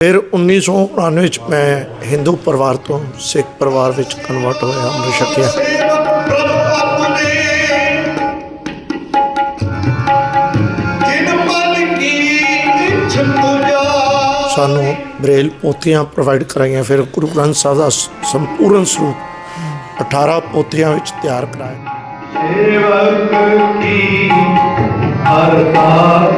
ਫਿਰ 1999 ਚ ਮੈਂ ਹਿੰਦੂ ਪਰਿਵਾਰ ਤੋਂ ਸਿੱਖ ਪਰਿਵਾਰ ਵਿੱਚ ਕਨਵਰਟ ਹੋਇਆ ਅੰਮ੍ਰਿਤ ਛਕਿਆ। ਸਾਨੂੰ ਬ੍ਰੇਲ ਪੋਥੀਆਂ ਪ੍ਰੋਵਾਈਡ ਕਰਾਈਆਂ, ਫਿਰ ਗੁਰੂ ਗ੍ਰੰਥ ਸਾਹਿਬ ਦਾ ਸੰਪੂਰਨ ਸਰੂਪ 18 ਪੋਥੀਆਂ ਵਿੱਚ ਤਿਆਰ ਕਰਾਇਆ। ਸੇਵਕ ਕੀ ਅਰਦਾਸ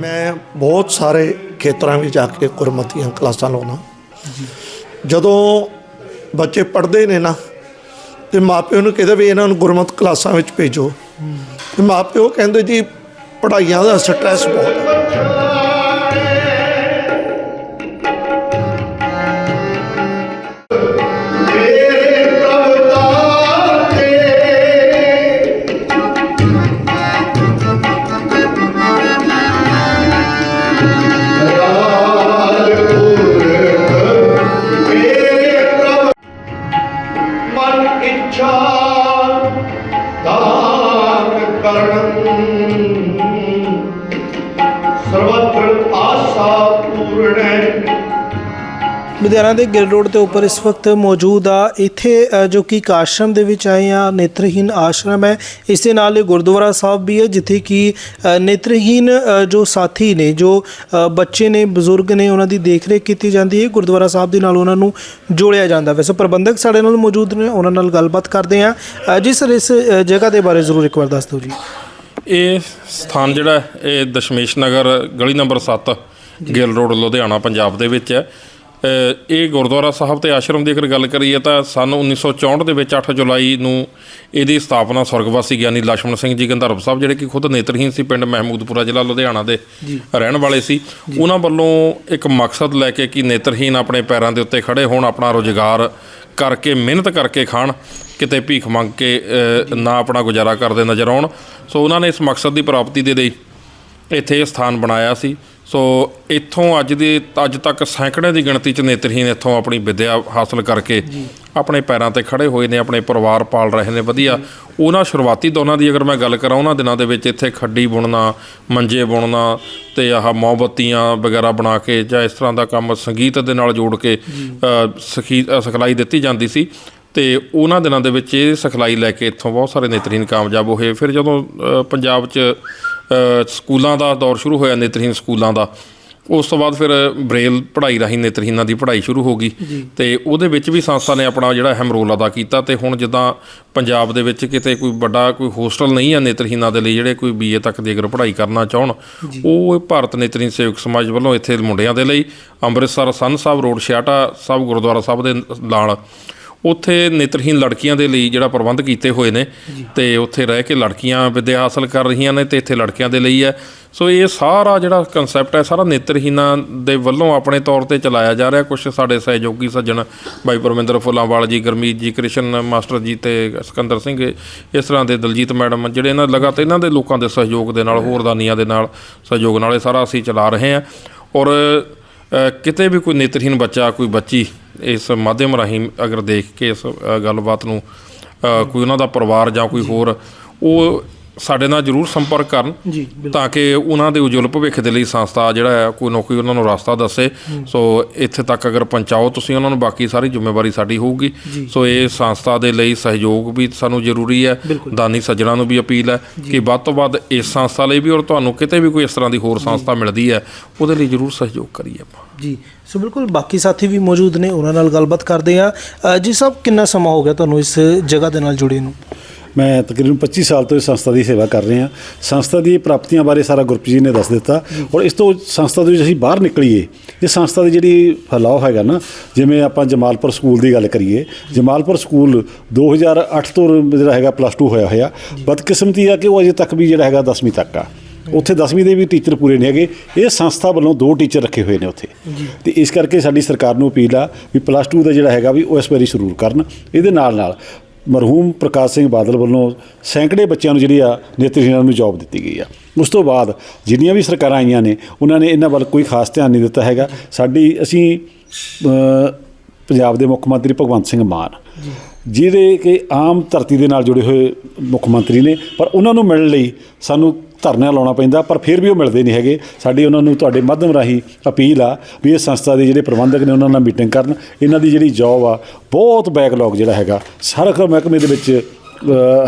ਮੈਂ ਬਹੁਤ ਸਾਰੇ ਖੇਤਰਾਂ ਵਿੱਚ ਜਾ ਕੇ ਗੁਰਮਤ ਦੀਆਂ ਕਲਾਸਾਂ ਲਾਉਣਾ। ਜਦੋਂ ਬੱਚੇ ਪੜ੍ਹਦੇ ਨੇ ਨਾ, ਤੇ ਮਾਪਿਓ ਨੂੰ ਕਹਿੰਦੇ ਵੀ ਇਹਨਾਂ ਨੂੰ ਗੁਰਮਤ ਕਲਾਸਾਂ ਵਿੱਚ ਭੇਜੋ। ਤੇ ਮਾਪਿਓ ਕਹਿੰਦੇ ਜੀ, ਪੜ੍ਹਾਈਆਂ ਦਾ ਸਟ੍ਰੈਸ ਬਹੁਤ ਹੈ। ਲੁਧਿਆਣਾ ਦੇ ਗਿੱਲ ਰੋਡ ਦੇ ਉੱਪਰ ਇਸ ਵਕਤ ਮੌਜੂਦ ਆ। ਇੱਥੇ ਅ, ਜੋ ਕਿ ਇੱਕ ਆਸ਼ਰਮ ਦੇ ਵਿੱਚ ਆਏ ਆ ਨੇਤਰਹੀਨ ਆਸ਼ਰਮ ਹੈ। ਇਸ ਦੇ ਨਾਲ ਹੀ ਗੁਰਦੁਆਰਾ ਸਾਹਿਬ ਵੀ ਹੈ ਜਿੱਥੇ ਕਿ ਅ, ਨੇਤਰਹੀਨ ਅ, ਜੋ ਸਾਥੀ ਨੇ ਜੋ ਅ, ਬੱਚੇ ਨੇ ਬਜ਼ੁਰਗ ਨੇ ਉਹਨਾਂ ਦੀ ਦੇਖਰੇਖ ਕੀਤੀ ਜਾਂਦੀ ਹੈ। ਗੁਰਦੁਆਰਾ ਸਾਹਿਬ ਦੇ ਨਾਲ ਉਹਨਾਂ ਨੂੰ ਜੋੜਿਆ ਜਾਂਦਾ ਵੈਸੇ। ਪ੍ਰਬੰਧਕ ਸਾਡੇ ਨਾਲ ਮੌਜੂਦ ਨੇ ਉਹਨਾਂ ਨਾਲ ਗੱਲਬਾਤ ਕਰਦੇ ਆ ਜੀ ਸਰ ਇਸ ਅ, ਜਗ੍ਹਾ ਦੇ ਬਾਰੇ ਜ਼ਰੂਰ ਇੱਕ ਵਾਰ ਦੱਸ ਦਿਓ ਜੀ। ਇਹ ਸਥਾਨ ਜਿਹੜਾ ਹੈ, ਇਹ ਦਸ਼ਮੇਸ਼ ਨਗਰ ਗਲੀ ਨੰਬਰ 7 ਗਿੱਲ ਰੋਡ ਲੁਧਿਆਣਾ ਪੰਜਾਬ ਦੇ ਵਿੱਚ ਹੈ। ਇਹ ਗੁਰਦੁਆਰਾ ਸਾਹਿਬ ਤੇ ਆਸ਼ਰਮ ਦੀ ਅਗਰ ਗੱਲ ਕਰੀਏ ਤਾਂ ਸਨ 1964 ਦੇ ਵਿੱਚ 8 ਜੁਲਾਈ ਨੂੰ ਇਹਦੀ ਸਥਾਪਨਾ ਸਵਰਗਵਾਸੀ ਗਿਆਨੀ ਲక్ష్మణ ਸਿੰਘ ਜੀ ਗੰਧਰਵ ਸਾਹਿਬ ਜਿਹੜੇ ਕਿ ਖੁਦ ਨੇਤਰਹੀਣ ਸੀ ਪਿੰਡ ਮਹਿਮੂਦਪੁਰਾ ਜ਼ਿਲ੍ਹਾ ਲੁਧਿਆਣਾ ਦੇ ਰਹਿਣ ਵਾਲੇ ਸੀ। ਉਹਨਾਂ ਵੱਲੋਂ ਇੱਕ ਮਕਸਦ ਲੈ ਕੇ ਕਿ ਨੇਤਰਹੀਣ ਆਪਣੇ ਪੈਰਾਂ ਦੇ ਉੱਤੇ ਖੜੇ ਹੋਣ ਆਪਣਾ ਰੋਜ਼ਗਾਰ ਕਰਕੇ ਮਿਹਨਤ ਕਰਕੇ ਖਾਣ ਕਿਤੇ ਭੀਖ ਮੰਗ ਕੇ ਨਾ ਆਪਣਾ ਗੁਜ਼ਾਰਾ ਕਰਦੇ ਨਜ਼ਰ ਆਉਣ। ਸੋ ਉਹਨਾਂ ਨੇ ਇਸ ਮਕਸਦ ਦੀ ਪ੍ਰਾਪਤੀ ਦੇ ਲਈ ਇੱਥੇ ਸਥਾਨ ਬਣਾਇਆ ਸੀ। ਸੋ ਇੱਥੋਂ ਅੱਜ ਦੇ ਅੱਜ ਤੱਕ ਸੈਂਕੜੇ ਦੀ ਗਿਣਤੀ ਚ ਨੇਤਰਹੀਨ ਇੱਥੋਂ ਆਪਣੀ ਵਿੱਦਿਆ ਹਾਸਲ ਕਰਕੇ ਆਪਣੇ ਪੈਰਾਂ ਤੇ ਖੜੇ ਹੋਏ ਨੇ ਆਪਣੇ ਪਰਿਵਾਰ ਪਾਲ ਰਹੇ ਨੇ ਵਧੀਆ। ਉਹਨਾਂ ਸ਼ੁਰੂਆਤੀ ਦੌਰਾਂ ਦੀ ਅਗਰ ਮੈਂ ਗੱਲ ਕਰਾਂ ਉਹਨਾਂ ਦਿਨਾਂ ਦੇ ਵਿੱਚ ਇੱਥੇ ਖੱਡੀ ਬੁਣਨਾ ਮੰਜੇ ਬੁਣਨਾ ਤੇ ਆਹ ਮੋਮਬੱਤੀਆਂ ਵਗੈਰਾ ਬਣਾ ਕੇ ਜਾਂ ਇਸ ਤਰ੍ਹਾਂ ਦਾ ਕੰਮ ਸੰਗੀਤ ਦੇ ਨਾਲ ਜੋੜ ਕੇ ਸਿਖਲਾਈ ਦਿੱਤੀ ਜਾਂਦੀ ਸੀ। ਤੇ ਉਹਨਾਂ ਦਿਨਾਂ ਦੇ ਵਿੱਚ ਇਹ ਸਿਖਲਾਈ ਲੈ ਕੇ ਇੱਥੋਂ ਬਹੁਤ ਸਾਰੇ ਨੇਤਰਹੀਨ ਕਾਮਯਾਬ ਹੋਏ। ਫਿਰ ਜਦੋਂ ਪੰਜਾਬ 'ਚ ਸਕੂਲਾਂ ਦਾ ਦੌਰ ਸ਼ੁਰੂ ਹੋਇਆ ਨੇਤਰਹੀਨ ਸਕੂਲਾਂ ਦਾ। ਉਸ ਤੋਂ ਬਾਅਦ ਫਿਰ ਬ੍ਰੇਲ ਪੜ੍ਹਾਈ ਰਾਹੀਂ ਨੇਤਰਹੀਨਾਂ ਦੀ ਪੜ੍ਹਾਈ ਸ਼ੁਰੂ ਹੋ ਗਈ। ਤੇ ਉਹਦੇ ਵਿੱਚ ਵੀ ਸੰਸਥਾ ਨੇ ਆਪਣਾ ਜਿਹੜਾ ਅਹਿਮ ਰੋਲ ਅਦਾ ਕੀਤਾ ਤੇ ਹੁਣ ਜਿੱਦਾਂ ਪੰਜਾਬ ਦੇ ਵਿੱਚ ਕਿਤੇ ਕੋਈ ਵੱਡਾ ਕੋਈ ਹੋਸਟਲ ਨਹੀਂ ਹੈ ਨੇਤਰਹੀਨਾਂ ਦੇ ਲਈ ਜਿਹੜੇ ਕੋਈ ਬੀਏ ਤੱਕ ਦੀ ਅਗਰ ਪੜ੍ਹਾਈ ਕਰਨਾ ਚਾਹਣ ਉਹ ਭਾਰਤ ਨੇਤਰਹੀਨ ਸੇਵਕ ਸਮਾਜ ਵੱਲੋਂ ਇੱਥੇ ਮੁੰਡਿਆਂ ਦੇ ਲਈ ਅੰਮ੍ਰਿਤਸਰ ਸੰਨ ਸਾਹਿਬ ਰੋਡ ਛਿਆਟਾ ਸਾਹਿਬ ਗੁਰਦੁਆਰਾ ਸਾਹਿਬ ਦੇ ਨਾਲ ਉੱਥੇ ਨੇਤਰਹੀਨ ਲੜਕੀਆਂ ਦੇ ਲਈ ਜਿਹੜਾ ਪ੍ਰਬੰਧ ਕੀਤੇ ਹੋਏ ਨੇ ਤੇ ਉੱਥੇ ਰਹਿ ਕੇ ਲੜਕੀਆਂ ਵਿੱਦਿਆ ਹਾਸਲ ਕਰ ਰਹੀਆਂ ਨੇ ਤੇ ਇੱਥੇ ਲੜਕਿਆਂ ਦੇ ਲਈ ਹੈ। ਸੋ ਇਹ ਸਾਰਾ ਜਿਹੜਾ ਕਨਸੈਪਟ ਹੈ ਸਾਰਾ ਨੇਤਰਹੀਨਾਂ ਦੇ ਵੱਲੋਂ ਆਪਣੇ ਤੌਰ ਤੇ ਚਲਾਇਆ ਜਾ ਰਿਹਾ। ਕੁਝ ਸਾਡੇ ਸਹਿਯੋਗੀ ਸੱਜਣ ਬਾਈ ਪਰਮਿੰਦਰ ਫੁੱਲਾਂਵਾਲ ਜੀ ਗਰਮੀਤ ਜੀ ਕ੍ਰਿਸ਼ਨ ਮਾਸਟਰ ਜੀ ਤੇ ਸਿਕੰਦਰ ਸਿੰਘ ਇਸ ਤਰ੍ਹਾਂ ਦੇ ਦਲਜੀਤ ਮੈਡਮ ਜਿਹੜੇ ਇਹਨਾਂ ਲਗਾਤਾਰ ਇਹਨਾਂ ਦੇ ਲੋਕਾਂ ਦੇ ਸਹਿਯੋਗ ਦੇ ਨਾਲ ਹੋਰ ਦਾਨੀਆਂ ਦੇ ਨਾਲ ਸਹਿਯੋਗ ਨਾਲ ਇਹ ਸਾਰਾ ਅਸੀਂ ਚਲਾ ਰਹੇ ਹਾਂ। ਔਰ ਕਿਤੇ ਵੀ ਕੋਈ ਨੇਤਰਹੀਨ ਬੱਚਾ ਕੋਈ ਬੱਚੀ ਇਸ ਮਾਧਿਅਮ ਰਾਹੀਂ ਅਗਰ ਦੇਖ ਕੇ ਇਸ ਗੱਲਬਾਤ ਨੂੰ ਕੋਈ ਉਹਨਾਂ ਦਾ ਪਰਿਵਾਰ ਜਾਂ ਕੋਈ ਹੋਰ ਉਹ ਸਾਡੇ ਨਾਲ ਜਰੂਰ ਸੰਪਰਕ ਕਰਨ ਜੀ। ਤਾਂ ਕਿ ਉਹਨਾਂ ਦੇ ਉਜਵਲ ਭਵਿੱਖ ਦੇ ਲਈ ਸੰਸਥਾ ਜਿਹੜਾ ਹੈ ਕੋਈ ਨਾ ਕੋਈ ਉਹਨਾਂ ਨੂੰ ਰਸਤਾ ਦੱਸੇ। ਸੋ ਇੱਥੇ ਤੱਕ ਅਗਰ ਪਹੁੰਚਾਓ ਤੁਸੀਂ ਉਹਨਾਂ ਨੂੰ ਬਾਕੀ ਸਾਰੀ ਜ਼ਿੰਮੇਵਾਰੀ ਸਾਡੀ ਹੋਊਗੀ। ਸੋ ਇਹ ਸੰਸਥਾ ਦੇ ਲਈ ਸਹਿਯੋਗ ਵੀ ਸਾਨੂੰ ਜ਼ਰੂਰੀ ਹੈ। ਦਾਨੀ ਸੱਜਣਾ ਨੂੰ ਵੀ ਅਪੀਲ ਹੈ ਕਿ ਵੱਧ ਤੋਂ ਵੱਧ ਇਸ ਸੰਸਥਾ ਲਈ ਵੀ ਔਰ ਤੁਹਾਨੂੰ ਕਿਤੇ ਵੀ ਕੋਈ ਇਸ ਤਰ੍ਹਾਂ ਦੀ ਹੋਰ ਸੰਸਥਾ ਮਿਲਦੀ ਹੈ ਉਹਦੇ ਲਈ ਜਰੂਰ ਸਹਿਯੋਗ ਕਰੀਏ ਆਪਾਂ। ਜੀ। ਸੋ ਬਿਲਕੁਲ ਬਾਕੀ ਸਾਥੀ ਵੀ ਮੌਜੂਦ ਨੇ ਉਹਨਾਂ ਨਾਲ ਗੱਲਬਾਤ ਕਰਦੇ ਆ ਜੀ ਸਾਹਿਬ ਕਿੰਨਾ ਸਮਾਂ ਹੋ ਗਿਆ ਤੁਹਾਨੂੰ ਇਸ ਜਗ੍ਹਾ ਦੇ ਨਾਲ ਜੁੜੇ ਨੂੰ? ਮੈਂ ਤਕਰੀਬਨ 25 ਸਾਲ ਤੋਂ ਇਸ ਸੰਸਥਾ ਦੀ ਸੇਵਾ ਕਰ ਰਿਹਾ। ਸੰਸਥਾ ਦੀ ਪ੍ਰਾਪਤੀਆਂ ਬਾਰੇ ਸਾਰਾ ਗੁਰਪ੍ਰੀਤ ਜੀ ਨੇ ਦੱਸ ਦਿੱਤਾ। ਔਰ ਇਸ ਤੋਂ ਸੰਸਥਾ ਦੇ ਵਿੱਚ ਅਸੀਂ ਬਾਹਰ ਨਿਕਲੀਏ ਇਹ ਸੰਸਥਾ ਦੀ ਜਿਹੜੀ ਫੈਲਾਅ ਹੈਗਾ ਨਾ ਜਿਵੇਂ ਆਪਾਂ ਜਮਾਲਪੁਰ ਸਕੂਲ ਦੀ ਗੱਲ ਕਰੀਏ। ਜਮਾਲਪੁਰ ਸਕੂਲ 2008 ਤੋਂ ਜਿਹੜਾ ਹੈਗਾ ਪਲੱਸ 2 ਹੋਇਆ ਹੋਇਆ। ਬਦਕਿਸਮਤੀ ਆ ਕਿ ਉਹ ਅਜੇ ਤੱਕ ਵੀ ਜਿਹੜਾ ਹੈਗਾ 10ਵੀਂ ਤੱਕ ਆ। ਉੱਥੇ 10ਵੀਂ ਦੇ ਵੀ ਟੀਚਰ ਪੂਰੇ ਨਹੀਂ ਹੈਗੇ। ਇਹ ਸੰਸਥਾ ਵੱਲੋਂ ਦੋ ਟੀਚਰ ਰੱਖੇ ਹੋਏ ਨੇ ਉੱਥੇ। ਤੇ ਇਸ ਕਰਕੇ ਸਾਡੀ ਸਰਕਾਰ ਨੂੰ ਅਪੀਲ ਆ ਵੀ ਪਲੱਸ 2 ਦਾ ਜਿਹੜਾ ਹੈਗਾ ਵੀ ਉਹ ਇਸ ਵਾਰੀ ਜ਼ਰੂਰ ਕਰਨ। ਇਹਦੇ ਨਾਲ ਨਾਲ ਮਰਹੂਮ ਪ੍ਰਕਾਸ਼ ਸਿੰਘ ਬਾਦਲ ਵੱਲੋਂ ਸੈਂਕੜੇ ਬੱਚਿਆਂ ਨੂੰ ਜਿਹੜੀ ਆ ਨੇਤਰਹੀਣਾਂ ਨੂੰ ਜੌਬ ਦਿੱਤੀ ਗਈ ਆ। ਉਸ ਤੋਂ ਬਾਅਦ ਜਿੰਨੀਆਂ ਵੀ ਸਰਕਾਰਾਂ ਆਈਆਂ ਨੇ ਉਹਨਾਂ ਨੇ ਇਹਨਾਂ ਵੱਲ ਕੋਈ ਖਾਸ ਧਿਆਨ ਨਹੀਂ ਦਿੱਤਾ ਹੈਗਾ। ਸਾਡੀ ਅਸੀਂ ਪੰਜਾਬ ਦੇ ਮੁੱਖ ਮੰਤਰੀ ਭਗਵੰਤ ਸਿੰਘ ਮਾਨ ਜਿਹੜੇ ਕਿ ਆਮ ਧਰਤੀ ਦੇ ਨਾਲ ਜੁੜੇ ਹੋਏ ਮੁੱਖ ਮੰਤਰੀ ਨੇ ਪਰ ਉਹਨਾਂ ਨੂੰ ਮਿਲਣ ਲਈ ਸਾਨੂੰ ਧਰਨਾ ਲਾਉਣਾ ਪੈਂਦਾ ਪਰ ਫਿਰ ਵੀ ਉਹ ਮਿਲਦੇ ਨਹੀਂ ਹੈਗੇ। ਸਾਡੀ ਉਹਨਾਂ ਨੂੰ ਤੁਹਾਡੇ ਮਾਧਿਅਮ ਰਾਹੀਂ ਅਪੀਲ ਆ ਵੀ ਇਹ ਸੰਸਥਾ ਦੇ ਜਿਹੜੇ ਪ੍ਰਬੰਧਕ ਨੇ ਉਹਨਾਂ ਨਾਲ ਮੀਟਿੰਗ ਕਰਨ। ਇਹਨਾਂ ਦੀ ਜਿਹੜੀ ਜੌਬ ਆ ਬਹੁਤ ਬੈਕਲੌਗ ਜਿਹੜਾ ਹੈਗਾ। ਸਾਰਾ ਮਹਿਕਮੇ ਦੇ ਵਿੱਚ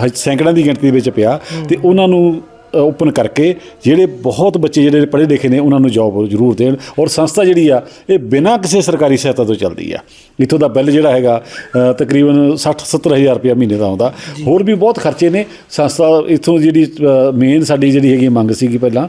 ਅਹ, ਸੈਂਕੜਾਂ ਦੀ ਗਿਣਤੀ ਦੇ ਵਿੱਚ ਪਿਆ। ਤੇ ਉਹਨਾਂ ਨੂੰ ਓਪਨ ਕਰਕੇ ਜਿਹੜੇ ਬਹੁਤ ਬੱਚੇ ਜਿਹੜੇ ਪੜ੍ਹੇ ਲਿਖੇ ਨੇ ਉਹਨਾਂ ਨੂੰ ਜੌਬ ਜ਼ਰੂਰ ਦੇਣ ਔਰ ਸੰਸਥਾ ਜਿਹੜੀ ਆ ਇਹ ਬਿਨਾਂ ਕਿਸੇ ਸਰਕਾਰੀ ਸਹਾਇਤਾ ਤੋਂ ਚੱਲਦੀ ਆ। ਇਥੋਂ ਦਾ ਬਿੱਲ ਜਿਹੜਾ ਹੈਗਾ ਤਕਰੀਬਨ 60 70 ਹਜ਼ਾਰ ਰੁਪਇਆ ਮਹੀਨੇ ਦਾ ਆਉਂਦਾ। ਹੋਰ ਵੀ ਬਹੁਤ ਖਰਚੇ ਨੇ। ਸੰਸਥਾ ਇਥੋਂ ਜਿਹੜੀ ਮੇਨ ਸਾਡੀ ਜਿਹੜੀ ਹੈਗੀ ਮੰਗ ਸੀਗੀ ਪਹਿਲਾਂ।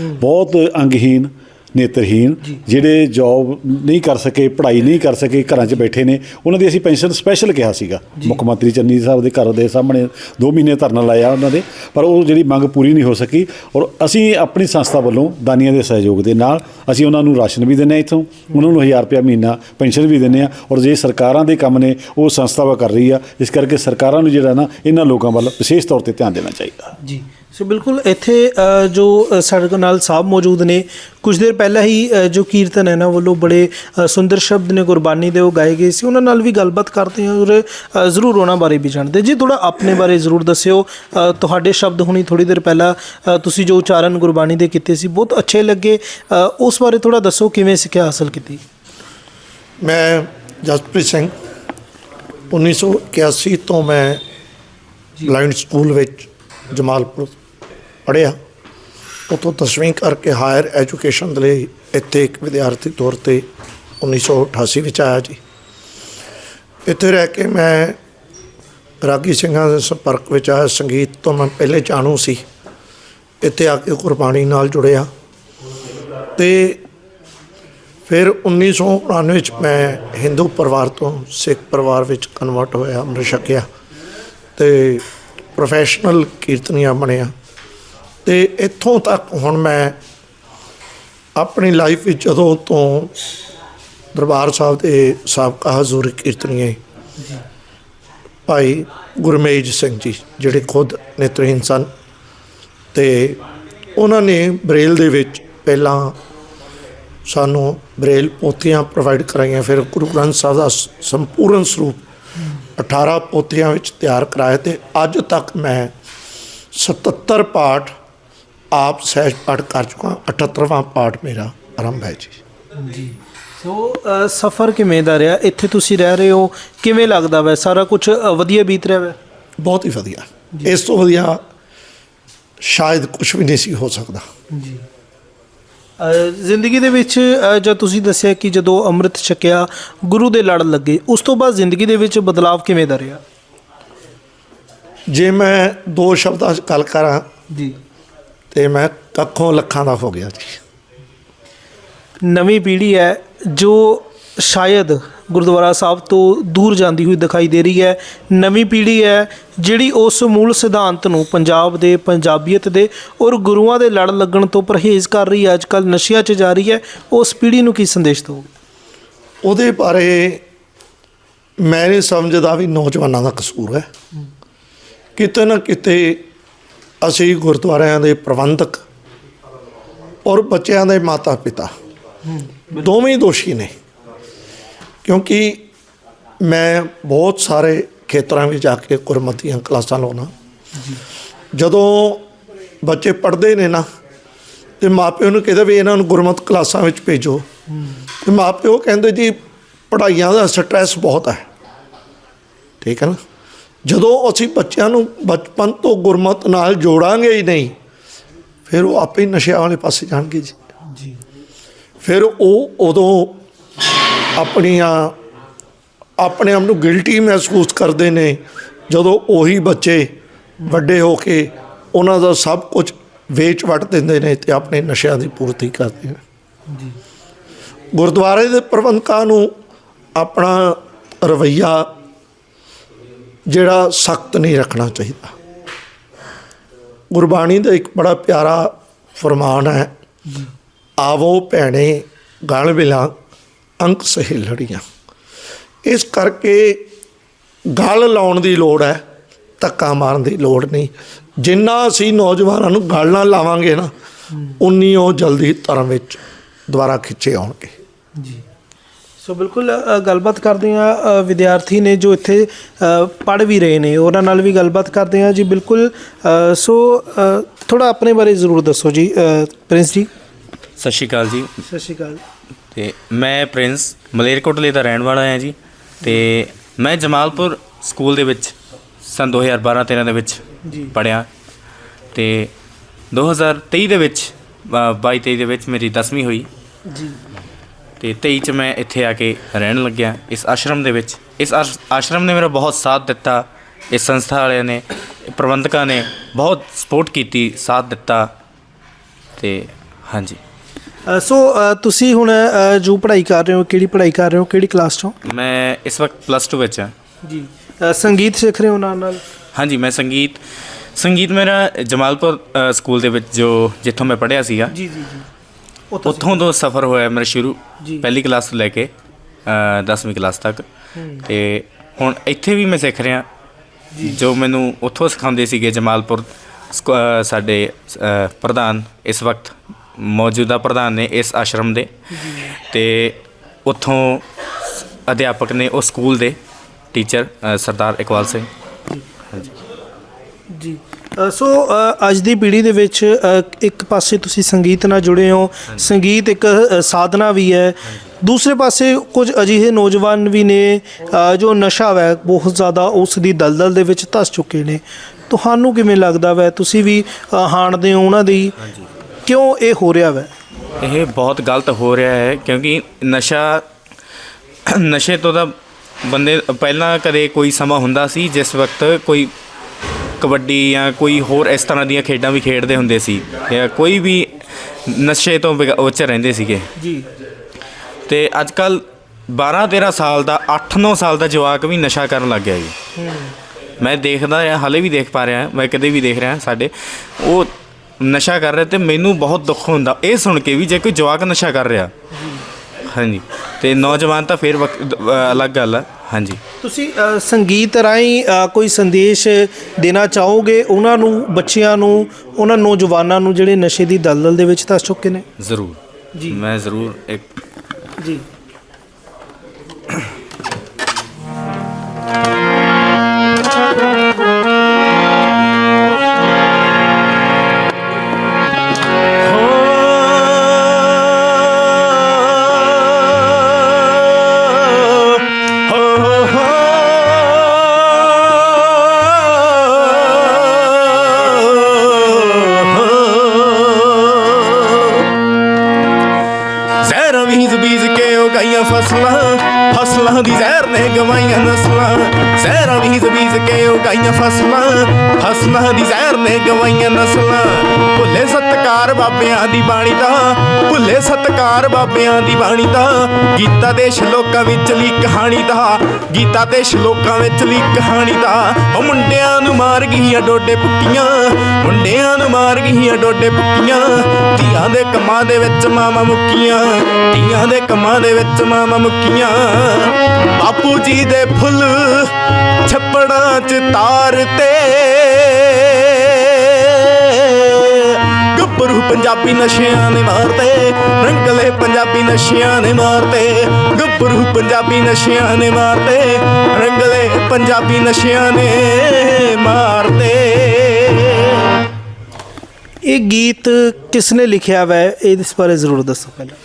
ਬਹੁਤ ਅੰਗਹੀਨ ਨੇਤਰਹੀਨ ਜਿਹੜੇ ਜੌਬ ਨਹੀਂ ਕਰ ਸਕੇ ਪੜ੍ਹਾਈ ਨਹੀਂ ਕਰ ਸਕੇ ਘਰਾਂ 'ਚ ਬੈਠੇ ਨੇ ਉਹਨਾਂ ਦੀ ਅਸੀਂ ਪੈਨਸ਼ਨ ਸਪੈਸ਼ਲ ਕਿਹਾ ਸੀਗਾ। ਮੁੱਖ ਮੰਤਰੀ ਚੰਨੀ ਸਾਹਿਬ ਦੇ ਘਰ ਦੇ ਸਾਹਮਣੇ 2 ਮਹੀਨੇ ਧਰਨਾ ਲਾਇਆ ਉਹਨਾਂ ਦੇ ਪਰ ਉਹ ਜਿਹੜੀ ਮੰਗ ਪੂਰੀ ਨਹੀਂ ਹੋ ਸਕੀ ਔਰ ਅਸੀਂ ਆਪਣੀ ਸੰਸਥਾ ਵੱਲੋਂ ਦਾਨੀਆਂ ਦੇ ਸਹਿਯੋਗ ਦੇ ਨਾਲ ਅਸੀਂ ਉਹਨਾਂ ਨੂੰ ਰਾਸ਼ਨ ਵੀ ਦਿੰਦੇ ਹਾਂ ਇੱਥੋਂ ਉਹਨਾਂ ਨੂੰ 1000 ਰੁਪਇਆ ਮਹੀਨਾ ਪੈਨਸ਼ਨ ਵੀ ਦਿੰਦੇ ਹਾਂ ਔਰ ਜੇ ਸਰਕਾਰਾਂ ਦੇ ਕੰਮ ਨੇ ਉਹ ਸੰਸਥਾ ਵਾ ਕਰ ਰਹੀ ਆ ਇਸ ਕਰਕੇ ਸਰਕਾਰਾਂ ਨੂੰ ਜਿਹੜਾ ਨਾ ਇਹਨਾਂ ਲੋਕਾਂ ਵੱਲ ਵਿਸ਼ੇਸ਼ ਤੌਰ ਤੇ ਧਿਆਨ ਦੇਣਾ ਚਾਹੀਦਾ। ਜੀ। ਸੋ ਬਿਲਕੁਲ ਇੱਥੇ ਜੋ ਸਾਡੇ ਨਾਲ ਸਾਹਿਬ ਮੌਜੂਦ ਨੇ ਕੁਝ ਦੇਰ ਪਹਿਲਾਂ ਹੀ ਜੋ ਕੀਰਤਨ ਹੈ ਨਾ ਵੱਲੋਂ ਬੜੇ ਸੁੰਦਰ ਸ਼ਬਦ ਨੇ ਗੁਰਬਾਣੀ ਦੇ ਉਹ ਗਾਏ ਗਏ ਸੀ ਉਹਨਾਂ ਨਾਲ ਵੀ ਗੱਲਬਾਤ ਕਰਦੇ ਹਾਂ ਔਰ ਜ਼ਰੂਰ ਉਹਨਾਂ ਬਾਰੇ ਵੀ ਜਾਣਦੇ ਜੀ ਥੋੜਾ ਆਪਣੇ ਬਾਰੇ ਜ਼ਰੂਰ ਦੱਸਿਓ। ਤੁਹਾਡੇ ਸ਼ਬਦ ਹੁਣੀ ਥੋੜੀ ਦੇਰ ਪਹਿਲਾਂ ਤੁਸੀਂ ਜੋ ਉਚਾਰਨ ਗੁਰਬਾਣੀ ਦੇ ਕੀਤੇ ਸੀ ਬਹੁਤ ਅੱਛੇ ਲੱਗੇ। ਉਸ ਬਾਰੇ ਥੋੜਾ ਦੱਸੋ ਕਿਵੇਂ ਸਿੱਖਿਆ ਹਾਸਲ ਕੀਤੀ? ਮੈਂ ਜਸਪ੍ਰੀਤ ਸਿੰਘ 1981 ਤੋਂ ਮੈਂ ਬਲਾਈਂਡ ਸਕੂਲ ਵਿੱਚ ਜਮਾਲਪੁਰ ਪੜ੍ਹਿਆ, ਉੱਥੋਂ 10ਵੀਂ ਕਰਕੇ ਹਾਇਰ ਐਜੂਕੇਸ਼ਨ ਦੇ ਲਈ ਇੱਥੇ ਇੱਕ ਵਿਦਿਆਰਥੀ ਤੌਰ ਤੇ 1988 ਵਿੱਚ ਆਇਆ ਜੀ। ਇੱਥੇ ਰਹਿ ਕੇ ਮੈਂ ਰਾਗੀ ਸਿੰਘਾਂ ਦੇ ਸੰਪਰਕ ਵਿੱਚ ਆਇਆ, ਸੰਗੀਤ ਤੋਂ ਮੈਂ ਪਹਿਲੇ ਜਾਣੂ ਸੀ। ਇੱਥੇ ਆ ਕੇ ਗੁਰਬਾਣੀ ਨਾਲ ਜੁੜਿਆ। ਤੇ ਫਿਰ 1999 ਵਿੱਚ ਮੈਂ ਹਿੰਦੂ ਪਰਿਵਾਰ ਤੋਂ ਸਿੱਖ ਪਰਿਵਾਰ ਵਿੱਚ ਕਨਵਰਟ ਹੋਇਆ, ਅੰਮ੍ਰਿਤ ਛਕਿਆ ਤੇ ਪ੍ਰੋਫੈਸ਼ਨਲ ਕੀਰਤਨੀਆ ਬਣਿਆ। ਤੇ ਇੱਥੋਂ ਤੱਕ ਹੁਣ ਮੈਂ ਆਪਣੀ ਲਾਈਫ ਵਿੱਚ ਜਦੋਂ ਤੋਂ ਦਰਬਾਰ ਸਾਹਿਬ ਦੇ ਸਾਬਕਾ ਹਜ਼ੂਰ ਕੀਰਤਨੀਏ ਭਾਈ ਗੁਰਮੇਜ ਸਿੰਘ ਜੀ ਜਿਹੜੇ ਖੁਦ ਨੇਤਰਹੀਨ ਸਨ ਤੇ ਉਹਨਾਂ ਨੇ ਬਰੇਲ ਦੇ ਵਿੱਚ ਪਹਿਲਾਂ ਸਾਨੂੰ ਬਰੇਲ ਪੋਥੀਆਂ ਪ੍ਰੋਵਾਈਡ ਕਰਾਈਆਂ ਫਿਰ ਗੁਰੂ ਗ੍ਰੰਥ ਸਾਹਿਬ ਦਾ ਸੰਪੂਰਨ ਸਰੂਪ 18 ਪੋਥੀਆਂ ਵਿੱਚ ਤਿਆਰ ਕਰਾਏ ਤੇ ਅੱਜ ਤੱਕ ਮੈਂ 77 ਪਾਠ ਆਪ ਸਹਿਜ ਪਾਠ ਕਰ ਚੁੱਕਾ 78ਵਾਂ ਪਾਠ ਮੇਰਾ ਆਰੰਭ ਹੈ ਜੀ। ਸੋ ਸਫ਼ਰ ਕਿਵੇਂ ਦਾ ਰਿਹਾ? ਇੱਥੇ ਤੁਸੀਂ ਰਹਿ ਰਹੇ ਹੋ। ਕਿਵੇਂ ਲੱਗਦਾ ਵੈ? ਸਾਰਾ ਕੁਝ ਵਧੀਆ ਬੀਤ ਰਿਹਾ ਵੈ? ਬਹੁਤ ਹੀ ਵਧੀਆ। ਇਸ ਤੋਂ ਵਧੀਆ ਸ਼ਾਇਦ ਕੁਝ ਵੀ ਨਹੀਂ ਸੀ ਹੋ ਸਕਦਾ। ਜੀ। ਜ਼ਿੰਦਗੀ ਦੇ ਵਿੱਚ ਜਦ ਤੁਸੀਂ ਦੱਸਿਆ ਕਿ ਜਦੋਂ ਅੰਮ੍ਰਿਤ ਛਕਿਆ ਗੁਰੂ ਦੇ ਲੜ ਲੱਗੇ ਉਸ ਤੋਂ ਬਾਅਦ ਜ਼ਿੰਦਗੀ ਦੇ ਵਿੱਚ ਬਦਲਾਅ ਕਿਵੇਂ ਦਾ ਰਿਹਾ? ਜੇ ਮੈਂ ਦੋ ਸ਼ਬਦਾਂ 'ਚ ਗੱਲ ਕਰਾਂ ਜੀ। ਤੇ ਮੈਂ ਕੱਖੋਂ ਲੱਖਾਂ ਦਾ ਹੋ ਗਿਆ ਜੀ। ਨਵੀਂ ਪੀੜ੍ਹੀ ਹੈ ਜੋ ਸ਼ਾਇਦ ਗੁਰਦੁਆਰਾ ਸਾਹਿਬ ਤੋਂ ਦੂਰ ਜਾਂਦੀ ਹੋਈ ਦਿਖਾਈ ਦੇ ਰਹੀ ਹੈ। ਨਵੀਂ ਪੀੜ੍ਹੀ ਹੈ ਜਿਹੜੀ ਉਸ ਮੂਲ ਸਿਧਾਂਤ ਨੂੰ ਪੰਜਾਬ ਦੇ ਪੰਜਾਬੀਅਤ ਦੇ ਔਰ ਗੁਰੂਆਂ ਦੇ ਲੜ ਲੱਗਣ ਤੋਂ ਪਰਹੇਜ਼ ਕਰ ਰਹੀ ਹੈ। ਅੱਜਕੱਲ ਨਸ਼ਿਆਂ 'ਚ ਜਾ ਰਹੀ ਹੈ। ਉਸ ਪੀੜ੍ਹੀ ਨੂੰ ਕੀ ਸੰਦੇਸ਼ ਦਿਓਗੇ ਉਹਦੇ ਬਾਰੇ ਮੈਂ ਨਹੀਂ ਸਮਝਦਾ ਵੀ ਨੌਜਵਾਨਾਂ ਦਾ ਕਸੂਰ ਹੈ। ਕਿਤੇ ਨਾ ਕਿਤੇ ਅਸੀਂ ਗੁਰਦੁਆਰਿਆਂ ਦੇ ਪ੍ਰਬੰਧਕ ਔਰ ਬੱਚਿਆਂ ਦੇ ਮਾਤਾ ਪਿਤਾ ਦੋਵੇਂ ਦੋਸ਼ੀ ਨੇ। ਕਿਉਂਕਿ ਮੈਂ ਬਹੁਤ ਸਾਰੇ ਖੇਤਰਾਂ ਵਿੱਚ ਜਾ ਕੇ ਗੁਰਮਤੀਆਂ ਕਲਾਸਾਂ ਲਾਉਣਾ ਜਦੋਂ ਬੱਚੇ ਪੜ੍ਹਦੇ ਨੇ ਨਾ, ਤੇ ਮਾਪਿਓ ਨੂੰ ਕਹਿੰਦੇ ਵੀ ਇਹਨਾਂ ਨੂੰ ਗੁਰਮਤ ਕਲਾਸਾਂ ਵਿੱਚ ਭੇਜੋ। ਤੇ ਮਾਪਿਓ ਕਹਿੰਦੇ ਜੀ, ਪੜ੍ਹਾਈਆਂ ਦਾ ਸਟ੍ਰੈਸ ਬਹੁਤ ਹੈ। ਠੀਕ ਹੈ ਨਾ? ਜਦੋਂ ਅਸੀਂ ਬੱਚਿਆਂ ਨੂੰ ਬਚਪਨ ਤੋਂ ਗੁਰਮਤ ਨਾਲ ਜੋੜਾਂਗੇ ਹੀ ਨਹੀਂ ਫਿਰ ਉਹ ਆਪੇ ਨਸ਼ਿਆਂ ਵਾਲੇ ਪਾਸੇ ਜਾਣਗੇ ਜੀ। ਜੀ। ਫਿਰ ਉਹ ਉਦੋਂ ਆਪਣੀਆਂ ਆਪਣੇ ਆਪ ਨੂੰ ਗਿਲਟੀ ਮਹਿਸੂਸ ਕਰਦੇ ਨੇ ਜਦੋਂ ਉਹੀ ਬੱਚੇ ਵੱਡੇ ਹੋ ਕੇ ਉਹਨਾਂ ਦਾ ਸਭ ਕੁਝ ਵੇਚ ਵਟ ਦਿੰਦੇ ਨੇ ਤੇ ਆਪਣੇ ਨਸ਼ਿਆਂ ਦੀ ਪੂਰਤੀ ਕਰਦੇ ਨੇ। ਜੀ। ਗੁਰਦੁਆਰੇ ਦੇ ਪ੍ਰਬੰਧਕਾਂ ਨੂੰ ਆਪਣਾ ਰਵਈਆ ਜਿਹੜਾ ਸਖਤ ਨਹੀਂ ਰੱਖਣਾ ਚਾਹੀਦਾ। ਗੁਰਬਾਣੀ ਦਾ ਇੱਕ ਬੜਾ ਪਿਆਰਾ ਫਰਮਾਨ ਹੈ, ਆਵੋ ਭੈਣੇ ਗਲ ਬਿਲਾ ਅੰਕ ਸਹੇਲੜੀਆਂ ਇਸ ਕਰਕੇ ਗਲ ਲਾਉਣ ਦੀ ਲੋੜ ਹੈ, ਧੱਕਾ ਮਾਰਨ ਦੀ ਲੋੜ ਨਹੀਂ। ਜਿੰਨਾ ਅਸੀਂ ਨੌਜਵਾਨਾਂ ਨੂੰ ਗਲ ਨਾਲ ਲਾਵਾਂਗੇ ਨਾ, ਉਨੀ ਉਹ ਜਲਦੀ ਧਰਮ ਵਿੱਚ ਦੁਬਾਰਾ ਖਿੱਚੇ ਆਉਣਗੇ। ਜੀ। ਸੋ ਬਿਲਕੁਲ ਗੱਲਬਾਤ ਕਰਦੇ ਆ ਵਿਦਿਆਰਥੀ ਨੇ ਜੋ ਇੱਥੇ ਪੜ ਵੀ ਰਹੇ ਨੇ ਉਹਨਾਂ ਨਾਲ ਵੀ ਗੱਲਬਾਤ ਕਰਦੇ ਆ ਜੀ ਬਿਲਕੁਲ ਸੋ ਥੋੜਾ ਆਪਣੇ ਬਾਰੇ ਜ਼ਰੂਰ ਦੱਸੋ ਜੀ ਪ੍ਰਿੰਸ ਜੀ। ਸਤਿ ਸ਼੍ਰੀ ਅਕਾਲ ਜੀ। ਸਤਿ ਸ਼੍ਰੀ ਅਕਾਲ। ਤੇ ਮੈਂ ਪ੍ਰਿੰਸ ਮਲੇਰਕੋਟਲੇ ਦਾ ਰਹਿਣ ਵਾਲਾ ਹਾਂ ਜੀ ਤੇ ਮੈਂ ਜਮਾਲਪੁਰ ਸਕੂਲ ਦੇ ਵਿੱਚ ਸਨ 2012-13 ਦੇ ਵਿੱਚ ਜੀ। ਪੜਿਆ ਤੇ 2023 ਦੇ ਵਿੱਚ 22-23 ਦੇ ਵਿੱਚ ਮੇਰੀ 10ਵੀਂ ਹੋਈ। ਜੀ। ਤੇ 23 ਚ ਮੈਂ ਇੱਥੇ ਆ ਕੇ ਰਹਿਣ ਲੱਗਿਆ। ਇਸ ਆਸ਼ਰਮ ਦੇ ਵਿੱਚ ਇਸ ਆਸ਼- ਆਸ਼ਰਮ ਨੇ ਮੇਰਾ ਬਹੁਤ ਸਾਥ ਦਿੱਤਾ। ਇਸ ਸੰਸਥਾ ਵਾਲਿਆਂ ਨੇ ਪ੍ਰਬੰਧਕਾਂ ਨੇ ਬਹੁਤ ਸਪੋਰਟ ਕੀਤੀ ਸਾਥ ਦਿੱਤਾ ਤੇ ਹਾਂਜੀ। ਸੋ ਤੁਸੀਂ ਹੁਣ ਜੋ ਪੜ੍ਹਾਈ ਕਰ ਰਹੇ ਹੋ ਕਿਹੜੀ ਪੜ੍ਹਾਈ ਕਰ ਰਹੇ ਹੋ ਕਿਹੜੀ ਕਲਾਸ ਚੋਂ ਮੈਂ ਇਸ ਵਕਤ ਪਲੱਸ 2 ਵਿੱਚ ਹਾਂ। ਜੀ। ਸੰਗੀਤ ਸਿੱਖ ਰਹੇ ਹੋ ਨਾਲ ਨਾਲ? ਹਾਂਜੀ ਮੈਂ ਸੰਗੀਤ ਸੰਗੀਤ ਮੇਰਾ ਜਮਾਲਪੁਰ ਸਕੂਲ ਦੇ ਵਿੱਚ ਜੋ ਜਿੱਥੋਂ ਮੈਂ ਪੜ੍ਹਿਆ ਸੀਗਾ। ਜੀ ਜੀ ਜੀ। ਉੱਥੋਂ ਤੋਂ ਸਫ਼ਰ ਹੋਇਆ ਮੇਰਾ ਸ਼ੁਰੂ ਜੀ। ਪਹਿਲੀ ਕਲਾਸ ਤੋਂ ਲੈ ਕੇ 10ਵੀਂ ਕਲਾਸ ਤੱਕ। ਤੇ ਹੁਣ ਇੱਥੇ ਵੀ ਮੈਂ ਸਿੱਖ ਰਿਹਾ। ਜੋ। ਮੈਨੂੰ ਉੱਥੋਂ ਸਿਖਾਉਂਦੇ ਸੀਗੇ ਜਮਾਲਪੁਰ ਸਕੂ- ਸਾਡੇ ਪ੍ਰਧਾਨ ਇਸ ਵਕਤ ਮੌਜੂਦਾ ਪ੍ਰਧਾਨ ਨੇ ਇਸ ਆਸ਼ਰਮ ਦੇ। ਤੇ ਉੱਥੋਂ ਅਧਿਆਪਕ ਨੇ ਉਹ ਸਕੂਲ ਦੇ ਟੀਚਰ ਸਰਦਾਰ ਇਕਬਾਲ ਸਿੰਘ। ਜੀ। ਸੋ ਅੱਜ ਦੀ ਪੀੜ੍ਹੀ ਦੇ ਵਿੱਚ ਇੱਕ ਪਾਸੇ ਤੁਸੀਂ ਸੰਗੀਤ ਨਾਲ ਜੁੜੇ ਹੋ ਸੰਗੀਤ ਇੱਕ ਸਾਧਨਾ ਵੀ ਹੈ। ਦੂਸਰੇ ਪਾਸੇ ਕੁਝ ਅਜਿਹੇ ਨੌਜਵਾਨ ਵੀ ਨੇ ਜੋ ਨਸ਼ਾ ਹੈ ਬਹੁਤ ਜ਼ਿਆਦਾ ਉਸ ਦੀ ਦਲਦਲ ਦੇ ਵਿੱਚ ਧਸ ਚੁੱਕੇ ਨੇ। ਤੁਹਾਨੂੰ ਕਿਵੇਂ ਲੱਗਦਾ ਵੈ? ਤੁਸੀਂ ਵੀ ਹਾਣਦੇ ਹੋ ਉਹਨਾਂ ਦੀ? ਕਿਉਂ ਇਹ ਹੋ ਰਿਹਾ ਵੈ? ਇਹ ਬਹੁਤ ਗਲਤ ਹੋ ਰਿਹਾ ਹੈ ਕਿਉਂਕਿ ਨਸ਼ਾ ਨਸ਼ੇ ਤੋਂ ਤਾਂ ਬੰਦੇ ਪਹਿਲਾਂ ਕਦੇ ਕੋਈ ਸਮਾਂ ਹੁੰਦਾ ਸੀ ਜਿਸ ਵਕਤ ਕੋਈ ਕਬੱਡੀ ਜਾਂ ਕੋਈ ਹੋਰ ਇਸ ਤਰ੍ਹਾਂ ਦੀਆਂ ਖੇਡਾਂ ਵੀ ਖੇਡਦੇ ਹੁੰਦੇ ਸੀ ਜਾਂ ਕੋਈ ਵੀ ਨਸ਼ੇ ਤੋਂ ਬਿਗ- ਉਹ 'ਚ ਰਹਿੰਦੇ ਸੀਗੇ। ਜੀ। ਤੇ ਅੱਜ ਕੱਲ 12 13 ਸਾਲ ਦਾ 8 9 ਸਾਲ ਦਾ ਜਵਾਕ ਵੀ ਨਸ਼ਾ ਕਰਨ ਲੱਗ ਗਿਆ ਜੀ। ਮੈਂ ਦੇਖਦਾ ਹਾਂ ਹਾਲੇ ਵੀ ਦੇਖ ਪਾ ਰਿਹਾ ਮੈਂ ਕਦੇ ਵੀ ਦੇਖ ਰਿਹਾ ਸਾਡੇ। ਉਹ ਨਸ਼ਾ ਕਰ ਰਹੇ ਤੇ ਮੈਨੂੰ ਬਹੁਤ ਦੁੱਖ ਹੁੰਦਾ। ਇਹ ਸੁਣ ਕੇ ਵੀ ਜੇ ਕੋਈ ਜਵਾਕ ਨਸ਼ਾ ਕਰ ਰਿਹਾ। ਹਾਂਜੀ। ਤੇ ਨੌਜਵਾਨ ਤਾਂ ਫੇਰ ਅ, ਅਲੱਗ ਗੱਲ ਹੈ ਹਾਂਜੀ। ਤੁਸੀਂ ਅ, ਸੰਗੀਤ ਰਾਹੀਂ ਅ, ਕੋਈ ਸੰਦੇਸ਼ ਦੇਣਾ ਚਾਹੋਗੇ ਉਹਨਾਂ ਨੂੰ ਬੱਚਿਆਂ ਨੂੰ ਉਹਨਾਂ ਨੌਜਵਾਨਾਂ ਨੂੰ ਜਿਹੜੇ ਨਸ਼ੇ ਦੀ ਦਲਦਲ ਦੇ ਵਿੱਚ ਧਸ ਚੁੱਕੇ ਨੇ? ਜ਼ਰੂਰ। ਜੀ। ਮੈਂ ਜ਼ਰੂਰ ਇੱਕ ਜੀ। ਫਸਲਾਂ ਫਸਲਾਂ ਦੀ ਜ਼ਹਿਰ ਨੇ ਗਵਾਈਆਂ ਨਸਲਾਂ। ਜ਼ਹਿਰਾਂ ਬੀਜ ਬੀਜ ਕੇ ਉਗਾਈਆਂ ਫਸਲਾਂ ਫਸਲਾਂ ਦੀ ਜ਼ਹਿਰ ਨੇ ਗਵਾਈਆਂ ਨਸਲਾਂ। ਭੁੱਲੇ ਸਤਕਾਰ ਬਾਬਿਆਂ ਦੀ ਬਾਣੀ ਦਾ, ਭੁੱਲੇ ਸਤਕਾਰ ਬਾਬਿਆਂ ਦੀ ਬਾਣੀ ਦਾ, ਗੀਤਾ ਦੇ ਸ਼ਲੋਕਾਂ ਵਿੱਚਲੀ ਕਹਾਣੀ ਦਾ, ਗੀਤਾ ਦੇ ਸ਼ਲੋਕਾਂ ਵਿੱਚਲੀ ਕਹਾਣੀ ਦਾ। ਉਹ ਮੁੰਡਿਆਂ ਨੂੰ ਮਾਰ ਗਈਆਂ ਡੋਡੇ ਪੁੱਕੀਆਂ ਮੁੰਡਿਆਂ ਨੂੰ ਮਾਰ ਗਈਆਂ ਡੋਡੇ ਪੁੱਕੀਆਂ ਧੀਆਂ ਦੇ ਕੰਮਾਂ ਦੇ ਵਿੱਚ ਮਾਮਾ ਮੁੱਕੀਆਂ, ਧੀਆਂ ਦੇ ਕੰਮਾਂ ਦੇ ਵਿੱਚ ਮਾਮਾ ਮੁੱਕੀਆਂ। ਬਾਪੂ ਜੀ ਦੇ ਫੁੱਲ ਛੱਪੜਾਂ 'ਚ ਤਾਰ ਤੇ ਗੱਭਰੂ ਪੰਜਾਬੀ ਨਸ਼ਿਆਂ ਨੇ ਮਾਰਤੇ ਰੰਗਲੇ ਪੰਜਾਬੀ ਨਸ਼ਿਆਂ ਨੇ ਮਾਰਤੇ ਗੱਭਰੂ ਪੰਜਾਬੀ ਨਸ਼ਿਆਂ ਨੇ ਮਾਰਤੇ ਰੰਗਲੇ ਪੰਜਾਬੀ ਨਸ਼ਿਆਂ ਨੇ ਮਾਰਤੇ। ਇਹ ਗੀਤ ਕਿਸ ਨੇ ਲਿਖਿਆ ਵੈ? ਇਹ ਇਸ ਬਾਰੇ ਜ਼ਰੂਰ ਦੱਸੋ ਪਹਿਲਾਂ।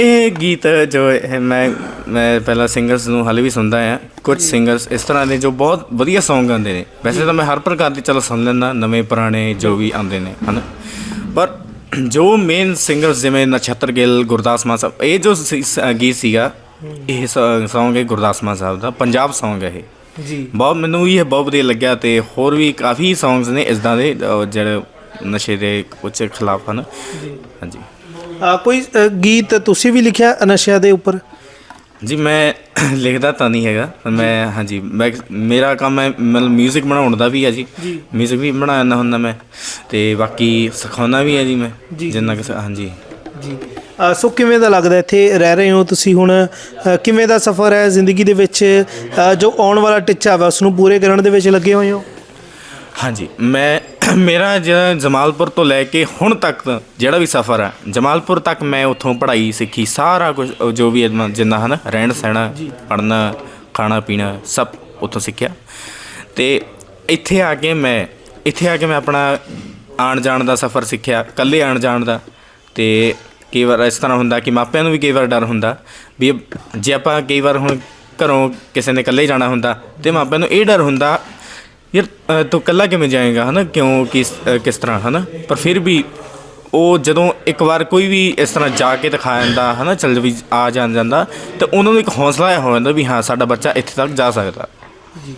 ਇਹ ਗੀਤ ਜੋ ਹੈ ਮੈਂ ਮੈਂ ਪਹਿਲਾਂ ਸਿੰਗਰਸ ਨੂੰ ਹਾਲੇ ਵੀ ਸੁਣਦਾ ਆ ਕੁਝ ਸਿੰਗਰਸ ਇਸ ਤਰ੍ਹਾਂ ਦੇ ਜੋ ਬਹੁਤ ਵਧੀਆ Song ਗਾਉਂਦੇ ਨੇ। ਵੈਸੇ ਤਾਂ ਮੈਂ ਹਰ ਪ੍ਰਕਾਰ ਦੀ ਚਲੋ ਸੁਣ ਲੈਂਦਾ ਨਵੇਂ ਪੁਰਾਣੇ ਜੋ ਵੀ ਆਉਂਦੇ ਨੇ ਹਨ? ਪਰ ਜੋ ਮੇਨ ਸਿੰਗਰਸ ਜਿਵੇਂ ਨਛੱਤਰ ਗਿੱਲ ਗੁਰਦਾਸ ਮਾਨ ਸਾਹਿਬ ਇਹ ਜੋ ਗੀਤ ਸੀਗਾ ਇਹ Song ਹੈ ਗੁਰਦਾਸ ਮਾਨ ਸਾਹਿਬ ਦਾ ਪੰਜਾਬ Song ਹੈ ਇਹ। ਜੀ। ਬਹੁਤ ਮੈਨੂੰ ਇਹ ਬਹੁਤ ਵਧੀਆ ਲੱਗਿਆ ਤੇ ਹੋਰ ਵੀ ਕਾਫੀ Songs ਨੇ ਇਸਦਾਂ ਦੇ ਜਿਹੜੇ ਨਸ਼ੇ ਦੇ ਕੁਝ ਖਿਲਾਫ ਹਨ। ਹਾਂਜੀ। ਆ ਕੋਈ ਗੀਤ ਤੁਸੀਂ ਵੀ ਲਿਖਿਆ ਨਸ਼ਿਆਂ ਦੇ ਉੱਪਰ? ਜੀ ਮੈਂ ਲਿਖਦਾ ਤਾਂ ਨਹੀਂ ਹੈਗਾ ਪਰ ਮੈਂ ਹਾਂਜੀ ਮੈਂ ਮੇਰਾ ਕੰਮ ਹੈ ਮਤਲਬ 뮤직 ਬਣਾਉਣ ਦਾ ਵੀ ਹੈ ਜੀ ਜੀ। 뮤직 ਵੀ ਬਣਾਉਣਾ ਹੁੰਦਾ ਮੈਂ ਤੇ ਬਾਕੀ ਸਿਖਾਉਣਾ ਵੀ ਹੈ ਜੀ ਮੈਂ ਜੀ। ਜਿੰਨਾ ਕਿ ਸ- ਹਾਂਜੀ ਜੀ ਅ, ਸੋ ਕਿਵੇਂ ਦਾ ਲੱਗਦਾ ਇੱਥੇ ਰਹਿ ਰਹੇ ਹੋ ਤੁਸੀਂ ਹੁਣ ਅ, ਕਿਵੇਂ ਦਾ ਸਫ਼ਰ ਹੈ ਜ਼ਿੰਦਗੀ ਦੇ ਵਿੱਚ ਅ, ਜੋ ਆਉਣ ਵਾਲਾ ਟਿੱਚਾ ਵਾ ਉਸ ਨੂੰ ਪੂਰੇ ਕਰਨ ਦੇ ਵਿੱਚ ਲੱਗੇ ਹੋਏ ਹੋ ਹਾਂਜੀ ਮੈਂ ਮੇਰਾ ਜਿਹੜਾ ਜਮਾਲਪੁਰ ਤੋਂ ਲੈ ਕੇ ਹੁਣ ਤੱਕ ਜਿਹੜਾ ਵੀ ਸਫ਼ਰ ਹੈ ਜਮਾਲਪੁਰ ਤੱਕ ਮੈਂ ਉੱਥੋਂ ਪੜ੍ਹਾਈ ਸਿੱਖੀ ਸਾਰਾ ਕੁਝ ਜੋ ਵੀ ਜਿੰਨਾ ਹਨ ਰਹਿਣ ਸਹਿਣਾ ਪੜ੍ਹਨਾ ਖਾਣਾ ਪੀਣਾ ਸਭ ਉੱਥੋਂ ਸਿੱਖਿਆ। ਤੇ ਇੱਥੇ ਆ ਕੇ ਮੈਂ ਇੱਥੇ ਆ ਕੇ ਮੈਂ ਆਪਣਾ ਆਣ ਜਾਣ ਦਾ ਸਫ਼ਰ ਸਿੱਖਿਆ ਇਕੱਲੇ ਆਣ ਜਾਣ ਦਾ। ਤੇ ਕਈ ਵਾਰ ਇਸ ਤਰ੍ਹਾਂ ਹੁੰਦਾ ਕਿ ਮਾਪਿਆਂ ਨੂੰ ਵੀ ਕਈ ਵਾਰ ਡਰ ਹੁੰਦਾ ਵੀ ਜੇ ਆਪਾਂ ਕਈ ਵਾਰ ਹੁਣ ਘਰੋਂ ਕਿਸੇ ਨੇ ਇਕੱਲੇ ਜਾਣਾ ਹੁੰਦਾ ਤੇ ਮਾਪਿਆਂ ਨੂੰ ਇਹ ਡਰ ਹੁੰਦਾ ਯਾਰ ਤੂੰ ਇਕੱਲਾ ਕਿਵੇਂ ਜਾਏਗਾ ਹਨਾ? ਕਿਉਂ ਕਿਸ ਅ, ਕਿਸ ਤਰ੍ਹਾਂ ਹਨਾ? ਪਰ ਫਿਰ ਵੀ ਉਹ ਜਦੋਂ ਇੱਕ ਵਾਰ ਕੋਈ ਵੀ ਇਸ ਤਰ੍ਹਾਂ ਜਾ ਕੇ ਦਿਖਾ ਜਾਂਦਾ ਹਨਾ ਚੱਲ ਵੀ ਆ ਜਾਣ ਜਾਂਦਾ ਤੇ ਉਹਨਾਂ ਨੂੰ ਇੱਕ ਹੌਸਲਾ ਹੋ ਜਾਂਦਾ ਵੀ ਹਾਂ ਸਾਡਾ ਬੱਚਾ ਇੱਥੇ ਤੱਕ ਜਾ ਸਕਦਾ। ਜੀ।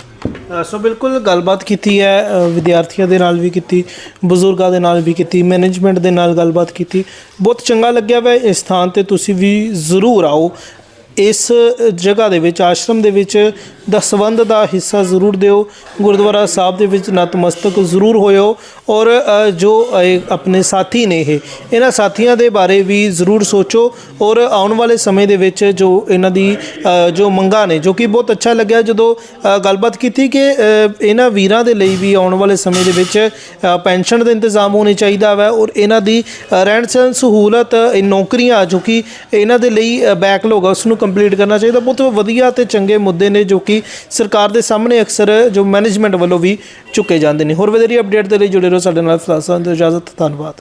ਸੋ ਬਿਲਕੁਲ ਗੱਲਬਾਤ ਕੀਤੀ ਹੈ ਵਿਦਿਆਰਥੀਆਂ ਦੇ ਨਾਲ ਵੀ ਕੀਤੀ ਬਜ਼ੁਰਗਾਂ ਦੇ ਨਾਲ ਵੀ ਕੀਤੀ ਮੈਨੇਜਮੈਂਟ ਦੇ ਨਾਲ ਗੱਲਬਾਤ ਕੀਤੀ। ਬਹੁਤ ਚੰਗਾ ਲੱਗਿਆ ਵੈ ਇਸ ਸਥਾਨ ਤੇ ਤੁਸੀਂ ਵੀ ਜ਼ਰੂਰ ਆਓ। ਇਸ ਜਗ੍ਹਾ ਦੇ ਵਿੱਚ, ਆਸ਼ਰਮ ਦੇ ਵਿੱਚ ਦਸਵੰਦ ਦਾ ਹਿੱਸਾ ਜ਼ਰੂਰ ਦਿਓ। ਗੁਰਦੁਆਰਾ ਸਾਹਿਬ ਦੇ ਵਿੱਚ ਨਤਮਸਤਕ ਜ਼ਰੂਰ ਹੋਇਓ ਔਰ ਜੋ ਆਪਣੇ ਸਾਥੀ ਨੇ ਇਹ, ਇਹਨਾਂ ਸਾਥੀਆਂ ਦੇ ਬਾਰੇ ਵੀ ਜ਼ਰੂਰ ਸੋਚੋ ਔਰ ਆਉਣ ਵਾਲੇ ਸਮੇਂ ਦੇ ਵਿੱਚ ਜੋ ਇਹਨਾਂ ਦੀ ਜੋ ਮੰਗਾਂ ਨੇ, ਜੋ ਕਿ ਬਹੁਤ ਅੱਛਾ ਲੱਗਿਆ ਜਦੋਂ ਗੱਲਬਾਤ ਕੀਤੀ ਕਿ ਇਹਨਾਂ ਵੀਰਾਂ ਦੇ ਲਈ ਵੀ ਆਉਣ ਵਾਲੇ ਸਮੇਂ ਦੇ ਵਿੱਚ ਪੈਨਸ਼ਨ ਦਾ ਇੰਤਜ਼ਾਮ ਹੋਣੇ ਚਾਹੀਦਾ ਹੈ ਔਰ ਇਹਨਾਂ ਦੀ ਰਹਿਣ ਸਹਿਣ ਸਹੂਲਤ ਨੌਕਰੀਆਂ ਜੋ ਕਿ ਇਹਨਾਂ ਦੇ ਲਈ ਬੈਕਲੌਗ ਹੈ ਉਸ ਨੂੰ ਕੰਪਲੀਟ ਕਰਨਾ ਚਾਹੀਦਾ। ਬਹੁਤ ਵਧੀਆ ਤੇ ਚੰਗੇ ਮੁੱਦੇ ਨੇ ਜੋ ਕਿ ਸਰਕਾਰ ਦੇ ਸਾਹਮਣੇ ਅਕਸਰ ਜੋ ਮੈਨੇਜਮੈਂਟ ਵੱਲੋਂ ਵੀ ਚੁੱਕੇ ਜਾਂਦੇ ਨੇ। ਹੋਰ ਵਧੇਰੀ ਅਪਡੇਟ ਦੇ ਲਈ ਜੁੜੇ ਰਹੋ ਸਾਡੇ ਨਾਲ। ਫਲਾਸਾਂ ਦੀ ਇਜਾਜ਼ਤ, ਧੰਨਵਾਦ।